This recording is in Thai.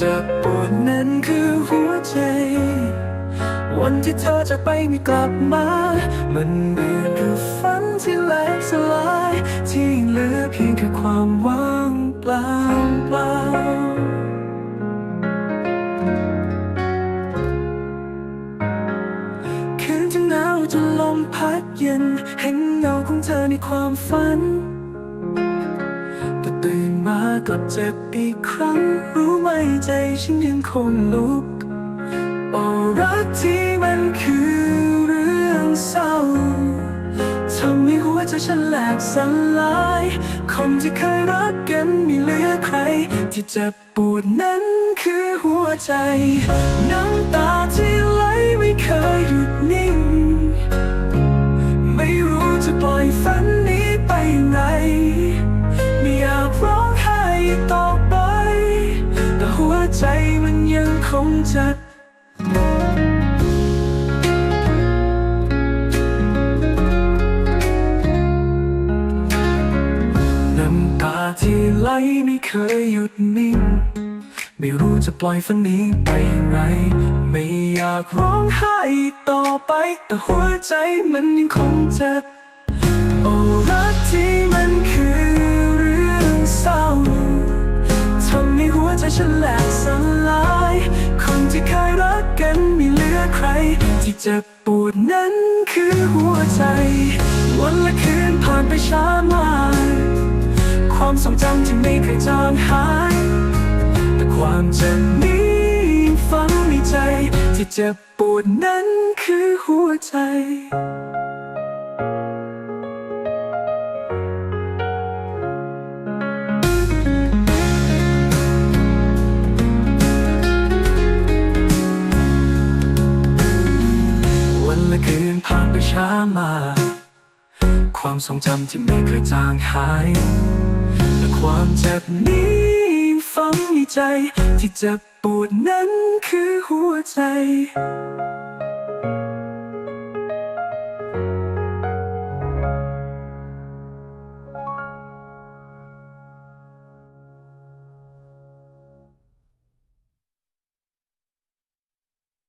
เจ็บปวดนั้นคือหัวใจ วันที่เธอจากไปไม่กลับมา มันเหมือนกับฝันที่แหลกสลาย ที่เหลือเพียงแค่ความว่างเปล่าเปล่าคืนที่หนาวจนลมพัดเย็น เห็นเงาของเธอในความฝันแต่ตื่น มากลับเจ็บอีกครั้ง รู้ไหมใจฉันยังคงลุก โอ้รักที่มันคือเรื่องเศร้าทำให้หัวใจฉันแหลกสลายคนที่เคยรักกันม่เหลือใคร ที่เจ็บปวดนั้นคือหัวใจน้ำตา ต่อไป แต่หัวใจมันยังคงเจ็บน้ำตาที่ไหลไม่เคยหยุดนิ่ง ไม่รู้จะปล่อยฝันนี้ไปอย่างไรไม่อยากร้องไห้ต่อไป แต่หัวใจมันยังคงเจ็บ ฉันแหลกสลาย คนที่เคยรักกันม่เหลือใคร ที่เจ็บปวดนั้นคือหัวใจ วันและคืนผ่านไปช้ามาก ความทรงจำที่ไม่เคยจางหาย แต่ความเจ็บนี้ยังฝังในใจ ที่เจ็บปวดนั้นคือหัวใจ ช้ามา ความทรงจำที่ไม่เคยจางหายแต่ความเจ็บนี้ฝังในใจ ที่เจ็บปวดนั้นคือหัวใจ